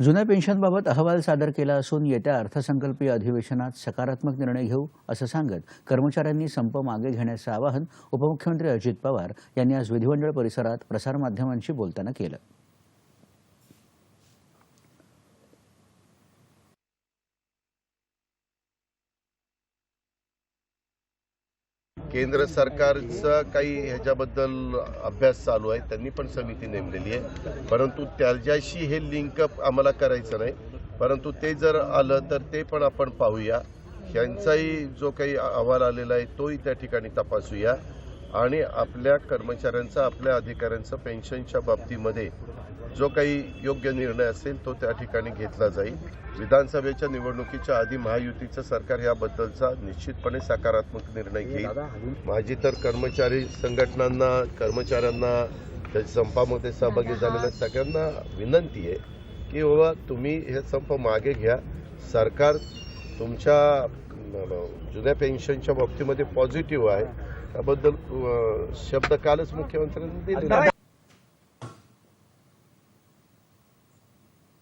जुन्या पेन्शनबाबत अहवाल सादर केला असून येत्या अर्थसंकल्पीय अधिवेशनात सकारात्मक निर्णय घेऊ असं सांगत कर्मचाऱ्यांनी संप मागे घेण्याचं आवाहन उपमुख्यमंत्री अजित पवार यांनी आज विधिमंडळ परिसरात प्रसारमाध्यमांशी बोलताना केलं. केंद्र सरकारचा काही ह्याच्याबद्दल अभ्यास चालू आहे त्यांनी पण समिती नेमलेली आहे. परंतु त्याच्याशी हे लिंकअप आम्हाला करायचं नाही. परंतु ते जर आलं तर ते पण आपण पाहूया. यांचाही जो काही अहवाल आलेला आहे तोही त्या ठिकाणी तपासूया. आणि आपल्या कर्मचाऱ्यांचा आपल्या अधिकाऱ्यांचा पेन्शनच्या बाबतीमध्ये जो काही योग्य निर्णय असेल तो त्या ठिकाणी घेतला जाईल. विधानसभेच्या निवडणुकीच्या आधी महायुतीचं सरकार याबद्दलचा निश्चितपणे सकारात्मक निर्णय घेईल. माझी तर कर्मचारी संघटनांना कर्मचाऱ्यांना त्या संपामध्ये सहभागी झालेल्या सगळ्यांना विनंती आहे की बाबा तुम्ही हे संप मागे घ्या. सरकार तुमच्या जुन्या पेन्शनच्या बाबतीमध्ये पॉझिटिव्ह आहे. त्याबद्दल शब्द कालच मुख्यमंत्र्यांनी दिले